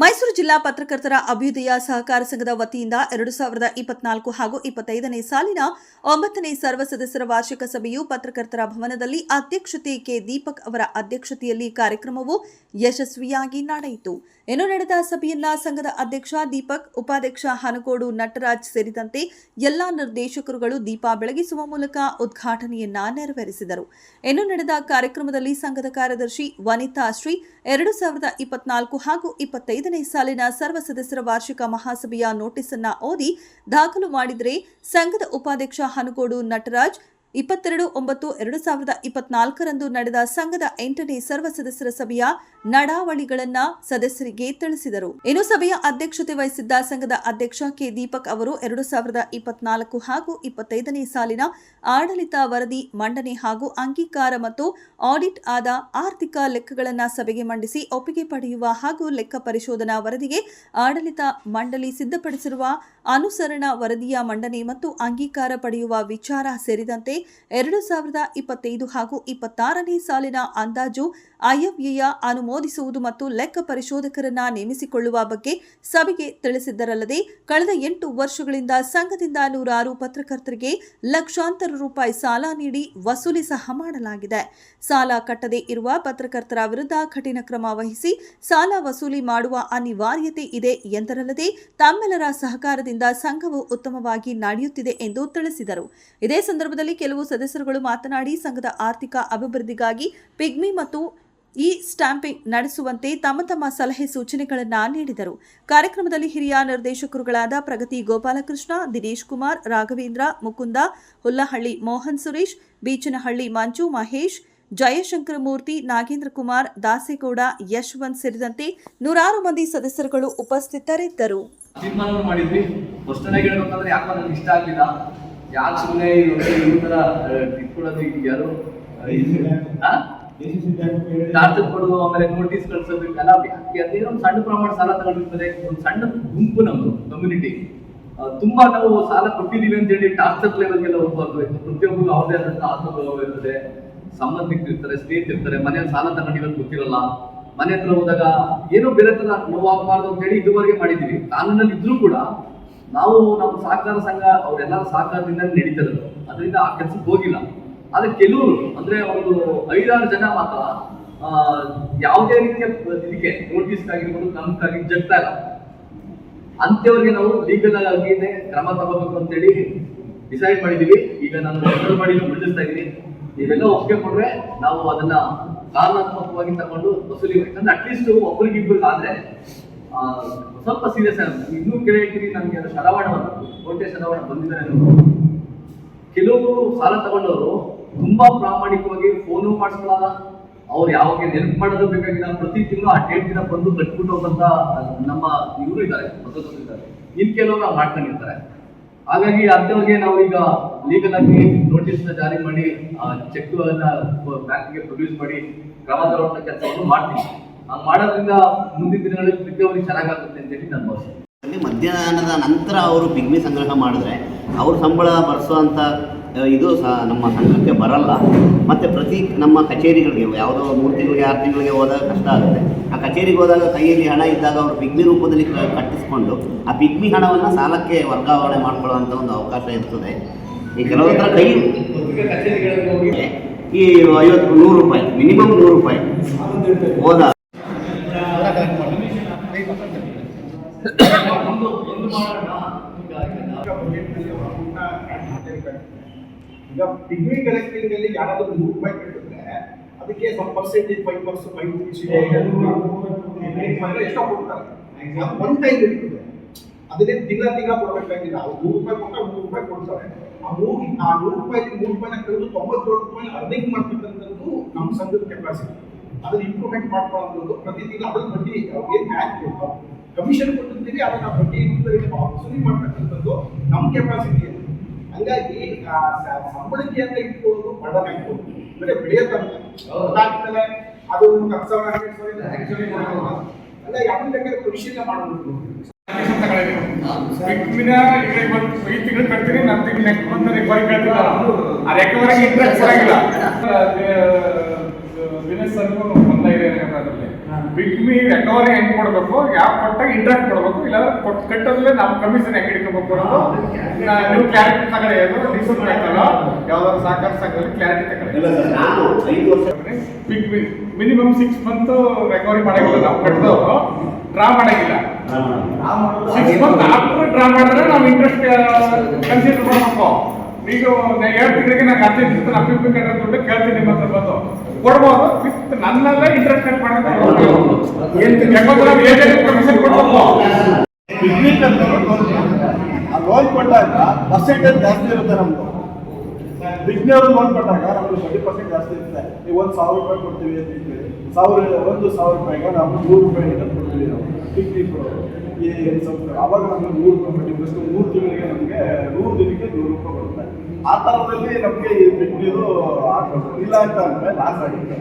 ಮೈಸೂರು ಜಿಲ್ಲಾ ಪತ್ರಕರ್ತರ ಅಭ್ಯುದಯ ಸಹಕಾರ ಸಂಘದ ವತಿಯಿಂದ ಎರಡು ಸಾವಿರದ ಇಪ್ಪತ್ನಾಲ್ಕು ಹಾಗೂ ಇಪ್ಪತ್ತೈದನೇ ಸಾಲಿನ ಒಂಬತ್ತನೇ ಸರ್ವ ಸದಸ್ಯರ ವಾರ್ಷಿಕ ಸಭೆಯು ಪತ್ರಕರ್ತರ ಭವನದಲ್ಲಿ ಅಧ್ಯಕ್ಷತೆ ಕೆ. ದೀಪಕ್ ಅವರ ಅಧ್ಯಕ್ಷತೆಯಲ್ಲಿ ಕಾರ್ಯಕ್ರಮವು ಯಶಸ್ವಿಯಾಗಿ ನಡೆಯಿತು. ಇನ್ನು ನಡೆದ ಸಭೆಯನ್ನ ಸಂಘದ ಅಧ್ಯಕ್ಷ ದೀಪಕ್, ಉಪಾಧ್ಯಕ್ಷ ಹನಗೋಡು ನಟರಾಜ್ ಸೇರಿದಂತೆ ಎಲ್ಲಾ ನಿರ್ದೇಶಕರುಗಳು ದೀಪ ಬೆಳಗಿಸುವ ಮೂಲಕ ಉದ್ಘಾಟನೆಯನ್ನ ನೆರವೇರಿಸಿದರು. ಇನ್ನು ನಡೆದ ಕಾರ್ಯಕ್ರಮದಲ್ಲಿ ಸಂಘದ ಕಾರ್ಯದರ್ಶಿ ವನಿತಾ ಶ್ರೀ ಎರಡು ಸಾವಿರದ ಇಪ್ಪತ್ನಾಲ್ಕು ಹಾಗೂ ಇಪ್ಪತ್ತೈದನೇ ಸಾಲಿನ ಸರ್ವ ಸದಸ್ಯರ ವಾರ್ಷಿಕ ಮಹಾಸಭೆಯ ನೋಟಿಸ್ ಅನ್ನ ಓದಿ ದಾಖಲು ಮಾಡಿದರೆ ಸಂಘದ ಉಪಾಧ್ಯಕ್ಷ ಹನುಗೋಡು ನಟರಾಜ್ ಇಪ್ಪತ್ತೆರಡು, ಒಂಬತ್ತು, ಎರಡು ಸಾವಿರದ ಇಪ್ಪತ್ನಾಲ್ಕರಂದು ನಡೆದ ಸಂಘದ ಎಂಟನೇ ಸರ್ವ ಸದಸ್ಯರ ಸಭೆಯ ನಡಾವಳಿಗಳನ್ನ ಸದಸ್ಯರಿಗೆ ತಿಳಿಸಿದರು. ಇನ್ನು ಸಭೆಯ ಅಧ್ಯಕ್ಷತೆ ವಹಿಸಿದ್ದ ಸಂಘದ ಅಧ್ಯಕ್ಷ ಕೆ. ದೀಪಕ್ ಅವರು ಎರಡು ಸಾವಿರದ ಇಪ್ಪತ್ನಾಲ್ಕು ಹಾಗೂ ಇಪ್ಪತ್ತೈದನೇ ಸಾಲಿನ ಆಡಳಿತ ವರದಿ, ಮಂಡನೆ ಹಾಗೂ ಅಂಗೀಕಾರ ಮತ್ತು ಆಡಿಟ್ ಆದ ಆರ್ಥಿಕ ಲೆಕ್ಕಗಳನ್ನು ಸಭೆಗೆ ಮಂಡಿಸಿ ಒಪ್ಪಿಗೆ ಪಡೆಯುವ ಹಾಗೂ ಲೆಕ್ಕ ಪರಿಶೋಧನಾ ವರದಿಗೆ ಆಡಳಿತ ಮಂಡಳಿ ಸಿದ್ಧಪಡಿಸಿರುವ ಅನುಸರಣಾ ವರದಿಯ ಮಂಡನೆ ಮತ್ತು ಅಂಗೀಕಾರ ಪಡೆಯುವ ವಿಚಾರ ಸೇರಿದಂತೆ ಎರಡು ಸಾವಿರದ ಇಪ್ಪತ್ತೈದು ಹಾಗೂ ಇಪ್ಪತ್ತಾರನೇ ಸಾಲಿನ ಅಂದಾಜು ಆಯವ್ಯಯ ಅನುಮೋದಿಸುವುದು ಮತ್ತು ಲೆಕ್ಕ ಪರಿಶೋಧಕರನ್ನ ನೇಮಿಸಿಕೊಳ್ಳುವ ಬಗ್ಗೆ ಸಭೆಗೆ ತಿಳಿಸಿದ್ದರಲ್ಲದೆ, ಕಳೆದ ಎಂಟು ವರ್ಷಗಳಿಂದ ಸಂಘದಿಂದ ನೂರಾರು ಪತ್ರಕರ್ತರಿಗೆ ಲಕ್ಷಾಂತರ ರೂಪಾಯಿ ಸಾಲ ನೀಡಿ ವಸೂಲಿ ಸಹ ಮಾಡಲಾಗಿದೆ. ಸಾಲ ಕಟ್ಟದೇ ಇರುವ ಪತ್ರಕರ್ತರ ವಿರುದ್ಧ ಕಠಿಣ ಕ್ರಮ ವಹಿಸಿ ಸಾಲ ವಸೂಲಿ ಮಾಡುವ ಅನಿವಾರ್ಯತೆ ಇದೆ ಎಂದರಲ್ಲದೆ, ತಮ್ಮೆಲ್ಲರ ಸಹಕಾರದಿಂದ ಸಂಘವು ಉತ್ತಮವಾಗಿ ನಡೆಯುತ್ತಿದೆ ಎಂದು ತಿಳಿಸಿದರು. ಇದೇ ಸಂದರ್ಭದಲ್ಲಿ ಕೆಲವು ಸದಸ್ಯರುಗಳು ಮಾತನಾಡಿ, ಸಂಘದ ಆರ್ಥಿಕ ಅಭಿವೃದ್ಧಿಗಾಗಿ ಪಿಗ್ಮಿ ಮತ್ತು ಈ ಸ್ಟ್ಯಾಂಪಿಂಗ್ ನಡೆಸುವಂತೆ ತಮ್ಮ ತಮ್ಮ ಸಲಹೆ ಸೂಚನೆಗಳನ್ನು ನೀಡಿದರು. ಕಾರ್ಯಕ್ರಮದಲ್ಲಿ ಹಿರಿಯ ನಿರ್ದೇಶಕರುಗಳಾದ ಪ್ರಗತಿ ಗೋಪಾಲಕೃಷ್ಣ, ದಿನೇಶ್ ಕುಮಾರ್, ರಾಘವೇಂದ್ರ, ಮುಕುಂದ, ಹುಲ್ಲಹಳ್ಳಿ ಮೋಹನ್ ಸುರೇಶ್, ಬೀಚನಹಳ್ಳಿ ಮಂಜು ಮಹೇಶ್ ಜಯಶಂಕರ ಮೂರ್ತಿ ನಾಗೇಂದ್ರ ಕುಮಾರ್, ದಾಸೇಗೌಡ, ಯಶವಂತ್ ಸೇರಿದಂತೆ ನೂರಾರು ಮಂದಿ ಸದಸ್ಯರುಗಳು ಉಪಸ್ಥಿತರಿದ್ದರು. ಯಾಕೋ ಸುಮ್ಮನೆ ಈ ತರ ಇಟ್ಕೊಳ್ಳೋದು ಈಗ ಯಾರು? ಟಾರ್ಚರ್ ಕೊಡೋದು ಆಮೇಲೆ ನೋಟಿಸ್ ಕಳ್ಸೋದು ಎಲ್ಲ ಯಾಕೆ ಅದೇ ಒಂದು ಸಣ್ಣ ಪ್ರಮಾಣ ಸಾಲ ತಗೊಂಡಿರ್ತಾರೆ. ಒಂದು ಸಣ್ಣ ಗುಂಪು ನಮ್ದು ಕಮ್ಯುನಿಟಿ ತುಂಬಾ ನಾವು ಸಾಲ ಕೊಟ್ಟಿದ್ದೀವಿ ಅಂತ ಹೇಳಿ ಟಾರ್ಚರ್ ಲೆವೆಲ್ಗೆಲ್ಲ ಹೋಗ್ಬಾರ್ದು. ಪ್ರತಿಯೊಬ್ಬರಿಗೂ ಪ್ರತಿಯೊಬ್ಬರು ಅವ್ರದೇ ಆದಂತ ಆತ್ಮಗೌರವ ಇರ್ತದೆ ಸಂಬಂಧಿಕರು ಇರ್ತಾರೆ ಸ್ನೇಹಿತರಿರ್ತಾರೆ ಮನೆಯಲ್ಲಿ ಸಾಲ ತಗೊಂಡಿರೋದು ಗೊತ್ತಿರಲ್ಲ. ಮನೆ ಹತ್ರ ಹೋದಾಗ ಏನೋ ಬೇರೆ ಥರ ನೋವಾಗಬಾರ್ದು ಅಂತ ಹೇಳಿ ಇದುವರೆಗೆ ಮಾಡಿದ್ದೀವಿ. ಕಾನೂನಲ್ಲಿ ಇದ್ರೂ ಕೂಡ ನಾವು ನಮ್ಮ ಸಹಕಾರ ಸಂಘ ಅವರೆಲ್ಲರ ಸಹಕಾರದಿಂದ ನಡೀತಿರೋದು ಅದರಿಂದ ಆ ಕೆಲಸಕ್ಕೆ ಹೋಗಿಲ್ಲ. ಆದ್ರೆ ಕೆಲವರು ಅಂದ್ರೆ ಒಂದು ಐದಾರು ಜನ ಮಾತ್ರ ಆ, ಯಾವುದೇ ರೀತಿಯ ಇದಕ್ಕೆ ನೋಟಿಸ್ ಆಗಿರ್ಬೋದು ಕ್ರಮಕ್ಕಾಗಿ ಜಗ್ತಾ ಇಲ್ಲ. ಅಂತವರಿಗೆ ನಾವು ಲೀಗಲ್ ಆಗಿನೇ ಕ್ರಮ ತಗೋಬೇಕು ಅಂತೇಳಿ ಡಿಸೈಡ್ ಮಾಡಿದೀವಿ. ಈಗ ನಾನು ಲೆಟರ್ ಮಾಡಿ ಮುಂದಿಸ್ತಾ ಇದ್ದೀನಿ. ನೀವೆಲ್ಲ ಒಪ್ಪಿಗೆ ಕೊಟ್ರೆ ನಾವು ಅದನ್ನ ಕಾರಣಾತ್ಮಕವಾಗಿ ತಗೊಂಡು ವಸೂಲಿ ಯಾಕಂದ್ರೆ ಅಟ್ಲೀಸ್ಟ್ ಒಬ್ರಿಗಿಬ್ರಿಗೆ ಆದ್ರೆ ಸ್ವಲ್ಪ ಸೀರಿಯಸ್ ಆಗುತ್ತೆ. ಇನ್ನೂ ಕೆಳಗೆ ಇದ್ದೀರಿ ನನಗೆ ಅದು ಶರವಣ ಕೋಟೆ ಶರವಾಣ ಬಂದಿದ್ದಾರೆ ಕೆಲವರು ಸಾಲ ತಗೊಂಡವರು ತುಂಬಾ ಪ್ರಾಮಾಣಿಕವಾಗಿ ಫೋನು ಮಾಡಿಸ್ಕೊಳ್ಳಲ್ಲ ಅವ್ರು ಯಾವಾಗ ನೆನಪು ಮಾಡೋದು ಬೇಕಾಗಿಲ್ಲ. ಪ್ರತಿ ತಿಂಗಳು ಆ ಡೇಟ್ ದಿನ ಬಂದು ಕಟ್ಬಿಟ್ಟು ಹೋಗಂತ ನಮ್ಮ ಇವರು ಇದ್ದಾರೆ ಇದ್ದಾರೆ. ಇನ್ ಕೆಲವರು ಮಾಡ್ಕೊಂಡಿರ್ತಾರೆ. ಹಾಗಾಗಿ ಅಂಥವ್ರಿಗೆ ನಾವು ಈಗ ಲೀಗಲ್ ಆಗಿ ನೋಟಿಸ್ ಜಾರಿ ಮಾಡಿ ಚೆಕ್ ಬ್ಯಾಂಕ್ಗೆ ಪ್ರೊಡ್ಯೂಸ್ ಮಾಡಿ ಕ್ರಮ ತಗೊಳ್ಳೋ ಕೆಲಸವನ್ನು ಮಾಡ್ತೀವಿ. ಮಾಡೋದ್ರಿಂದ ಮುಂದಿನ ದಿನಗಳಲ್ಲಿ ರಿಕವರಿ ಚೆನ್ನಾಗಾಗುತ್ತೆ ಅಂತ ಹೇಳಿ ನನ್ನ ಭಾವನೆ ಅಲ್ಲಿ ಮಧ್ಯಾಹ್ನದ ನಂತರ ಅವರು ಪಿಗ್ಮಿ ಸಂಗ್ರಹ ಮಾಡಿದ್ರೆ ಅವ್ರ ಸಂಬಳ ಬರೆಸುವಂಥ ಇದು ಸಹ ನಮ್ಮ ಸಂಘಕ್ಕೆ ಬರಲ್ಲ. ಮತ್ತು ಪ್ರತಿ ನಮ್ಮ ಕಚೇರಿಗಳಿಗೆ ಯಾವುದೋ ಮೂರು ತಿಂಗಳಿಗೆ ಆರು ತಿಂಗಳಿಗೆ ಹೋದಾಗ ಕಷ್ಟ ಆಗುತ್ತೆ. ಆ ಕಚೇರಿಗೆ ಹೋದಾಗ ಕೈಯಲ್ಲಿ ಹಣ ಇದ್ದಾಗ ಅವರು ಪಿಗ್ಮಿ ರೂಪದಲ್ಲಿ ಕಟ್ಟಿಸ್ಕೊಂಡು ಆ ಪಿಗ್ಮಿ ಹಣವನ್ನು ಸಾಲಕ್ಕೆ ವರ್ಗಾವಣೆ ಮಾಡಿಕೊಳ್ಳುವಂಥ ಒಂದು ಅವಕಾಶ ಇರ್ತದೆ. ಈ ಕೆಲವು ಹತ್ರ ಕೈ ಈ ಐವತ್ತು ನೂರು ರೂಪಾಯಿ ಮಿನಿಮಮ್ ನೂರು ರೂಪಾಯಿ. ಹೋದಾಗ ಒಂದು ಒಂದು ಮಾಡೋಣ ಈಗ ಈಗ ಪಿಗ್ಮಿ ಕಲೆಕ್ಟಿಂಗ್ ಅಲ್ಲಿ ಯಾರಾದ್ರೂ ನೂರು ರೂಪಾಯಿ ಕಟ್ಟಿದ್ರೆ ಅದಕ್ಕೆ ಸ್ವಲ್ಪ percentage five percent five rupees ಇದೆ ಎಷ್ಟೋ ಕೊಡ್ತಾರೆ ಒನ್ ಟೈಮ್ ಇರ್ತದೆ ಅದನ್ನೇ ದಿನ ದಿನ ಕೊಡಬೇಕಾಗಿಲ್ಲ ಅವ್ರು ನೂರು ರೂಪಾಯಿ ಕೊಟ್ಟರೆ ಮೂರು ರೂಪಾಯಿ ಕೊಡ್ತಾರೆ ಆ ಮೂರು ಆ ನೂರು ರೂಪಾಯಿ ಮೂರು ರೂಪಾಯಿನ ಕಳೆದು ತೊಂಬತ್ತೇಳು ರೂಪಾಯಿ ಅರ್ನಿಂಗ್ ಮಾಡ್ತಕ್ಕಂಥದ್ದು ನಮ್ಮ ಸಂಘದ ಕೆಪಾಸಿಟಿ ಅದನ್ನ ಇಂಪ್ರೂವ್ಮೆಂಟ್ ಮಾಡ್ಕೊಳ್ಳೋದು ಪ್ರತಿ ತಿಂಗಳು ಅದ್ರ ಬಡ್ಡಿ ಏನು ಬ್ಯಾಂಕ್ ಕಮಿಷನ್ ಕೊಟ್ಟಿರ್ತೀವಿ ಅದನ್ನ ಬಡ್ಡಿ ವಸೂಲಿ ಮಾಡ್ತಕ್ಕಂಥದ್ದು ನಮ್ಮ ಕೆಪಾಸಿಟಿ ಅಂತ ಹಂಗಾಗಿ ಸಂಬಳಕ್ಕೆ ಅಂತ ಇಟ್ಕೊಳ್ಳೋದು ಬಡನ ಅಂದ್ರೆ ಬೆಳೆಯೋದಂತ ಅದು ಹತ್ತು ಸಾವಿರ ಹನ್ನೆರಡು ಸಾವಿರ ಆಕ್ಚುಲಿ ಹಂಗಾಗಿ ಅದನ್ನ ಬೇಕಾದ್ರೆ ಕಮಿಷನ್ ಮಾಡಬೇಕು ಈಗ ಇವತ್ತು ತಿಂಗಳು ಕಟ್ತೀನಿ ನನ್ನ ತಿಂಗಳು ನೆಕ್ಸ್ಟ್ ಮಂತ್ ರಿಕವರಿ ಕೇಳ್ತಿಲ್ಲ ಆ ರಿಕವರಿಗೆ ಇಂಟ್ರೆಸ್ಟ್ ಆಗಿಲ್ಲ ದಿನೇಶ್ ಸರ್ಗೂ ಬಂದ ಇದೆ ಅದರಲ್ಲಿ ಬಿಗ್ಮಿ ರೆಕವರಿ ಹೆಂಗ್ ಕೊಡ್ಬೇಕು? ಯಾವ ಕೊಟ್ಟಾಗ ಇಂಟ್ರೆಸ್ಟ್ ಕೊಡ್ಬೇಕು? ಇಲ್ಲಾಂದ್ರೆ ಕೊಟ್ಟು ಕಟ್ಟೋದ್ರಲ್ಲಿ ನಾವು ಕಮಿಷನ್ ಹೆಂಗ್ ಹಿಡ್ಕೋಬೇಕು ಅನ್ನೋದು ನೀವು ಕ್ಲಾರಿಟಿ ತಗೊಳ್ಳಿ ಅದು ಡಿಸೂಟ್ ಆಯ್ತಲ್ಲ ಯಾವ್ದಾದ್ರು ಸಹಕಾರ ಸಂಘದಲ್ಲಿ ಕ್ಲಾರಿಟಿ ತಗೊಳ್ಳಿ ನಾನು ಐದು ವರ್ಷ big minimum six month recovery ಮಾಡಂಗಿಲ್ಲ ನಾವು ಕಟ್ಟದವರು. ಡ್ರಾ ಮಾಡಂಗಿಲ್ಲ. ಸಿಕ್ಸ್ ಮಂತ್ ಆಫ್ಟರ್ ಡ್ರಾ ಮಾಡಿದ್ರೆ ನಾವು ಇಂಟ್ರೆಸ್ಟ್ ಕನ್ಸಿಡರ್ ಮಾಡ್ಬೇಕು. ಈಗ ಎರಡು ತಿಂಗಳಿಗೆ ನಂಗೆ ಹದಿನೈದು ದಿವಸ ಕಟ್ಟೋ ದುಡ್ಡು ಕೇಳ್ತೀನಿ ಮತ್ತೆ ಬಂದು. ಕೊಡ್ಬೋದು. ಫಿಫ್ತ್ ನನ್ನೆಲ್ಲ ಕಮಿಷನ್ ಕೊಡ್ಬೇಕು ಪಿಕ್ನಿಕ್ ಅಂತ ಲೋನ್ ಕೊಟ್ಟಾಗ ಪರ್ಸೆಂಟೇಜ್ ಜಾಸ್ತಿ ಇರುತ್ತೆ ನಮ್ದು. ಬಿಗ್ನವರು ಲೋನ್ ಕೊಟ್ಟಾಗ ನಮ್ದು ಟ್ವೆಂಟಿ ಪರ್ಸೆಂಟ್ ಜಾಸ್ತಿ ಇರುತ್ತೆ. ಈಗ ಒಂದು ಸಾವಿರ ರೂಪಾಯಿ ಕೊಡ್ತೀವಿ ಅಂತ ಇಟ್ಕೊಳ್ಳಿ. ಸಾವಿರ ಒಂದು ಸಾವಿರ ರೂಪಾಯಿಗೆ ನಾವು ನೂರು ರೂಪಾಯಿ ಕೊಡ್ತೀವಿ ನಾವು. ಪಿಕ್ನಿಕ್ ಈ ಸ್ವಲ್ಪ ಅವಾಗ ನಮ್ಗೆ ನೂರು ರೂಪಾಯಿ ಪ್ಲಸ್ ಮೂರು ತಿಂಗಳಿಗೆ ನಮಗೆ ನೂರು ದಿನಕ್ಕೆ ನೂರು ರೂಪಾಯಿ ಬರುತ್ತೆ ಆ ಥರದಲ್ಲಿ ನಮಗೆ ಆಗ್ಬೋದು ಇಲ್ಲ ಅಂತ ಅಂದ್ರೆ ಲಾಸ್ ಆಗುತ್ತೆ